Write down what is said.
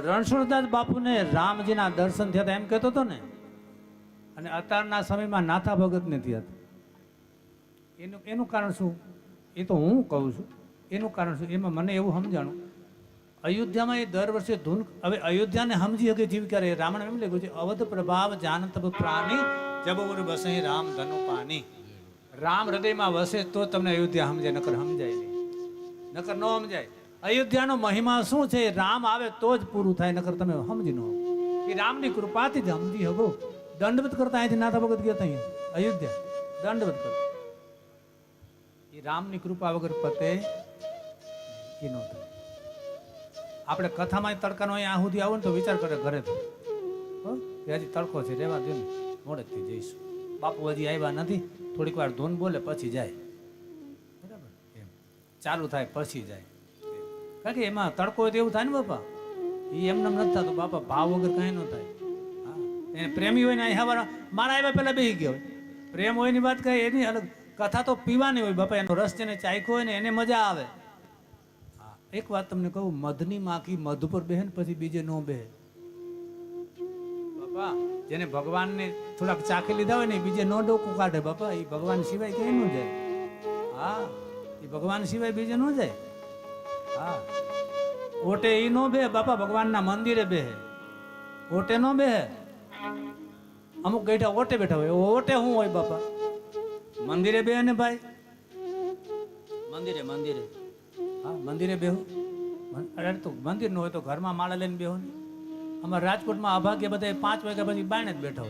રણછોડદાસ બાપુને રામજીના દર્શન થયા એમ કહેતો હતો ને? અને અત્યારના સમયમાં નાથા ભગત નથી હતા. એનું એનું કારણ શું? એ તો હું કહું છું. એનું કારણ શું? એમાં મને એવું સમજાણું. અયોધ્યામાં એ દર વર્ષે ધૂન, હવે અયોધ્યાને સમજી શકે જીવ ક્યારે? રામણ એમ લખ્યું છે, અવધ પ્રભાવ જાનત પ્રાણી, જબ ઉર બસે રામ ધનુ પાની રામ હૃદયમાં વસે તો તમને અયોધ્યા સમજાય નકર સમજાય નહીં. નકર ન સમજાય. અયોધ્યાનો મહિમા શું છે? રામ આવે તો જ પૂરું થાય, નકર તમે સમજી નો એ રામની કૃપાથી જ સમજી હગો દંડવત કરતા અહીંથી નાથા ભગત ગયા ત્યાં અયોધ્યા. દંડવત કરતા એ રામની કૃપા વગર પતે એ ન થાય. આપણે કથામાં તડકાનો અહીંયા સુધી આવો ને તો વિચાર કરે ઘરે તો. હજી તડકો છે, રેવા દે ને. મોડેથી જઈશું. બાપુ હજી આવ્યા નથી. થોડીક વાર ધૂન બોલે, પછી જાય. બરાબર? એમ. ચાલુ થાય, પછી જાય. કારણ કે એમાં તડકો એવું થાય ને બાપા? એ એમને એમ નથી થતું. બાપા, ભાવ વગર કાંઈ ન થાય. એને પ્રેમી હોય ને અહીં મારા આવ્યા પહેલાં બેસી ગયો પ્રેમ હોયની વાત કહે એની અલગ. કથા તો પીવાની હોય બાપા, એનો રસ જેને ચાખ્યો હોય ને એને મજા આવે. એક વાત તમને કહું, મધની માખી મધ પર બેહે ને પછી બીજે ન બેહે. બાપા, જેને ભગવાનને થોડાક ચાખી લીધા હોય ને બીજે નો ડોકું કાઢે બાપા. એ ભગવાન સિવાય ક્યાંય ન જાય. હા. એ ભગવાન સિવાય બીજે ન જાય. ઓટે ઈ નો બે બાપા ભગવાનના મંદિરે બે. ઓટે નો બે? અમુક ગઈઠા ઓટે બેઠા હોય. ઓટે શું હોય બાપા? મંદિરે બે ને ભાઈ? મંદિરે મંદિરે. હા મંદિરે બેહો અરે તો મંદિર ન હોય તો ઘરમાં માળા લઈને બેહો ને. અમારા રાજકોટમાં અભાગ્ય બધા પાંચ વાગ્યા પછી બાયણે જ બેઠા હોય.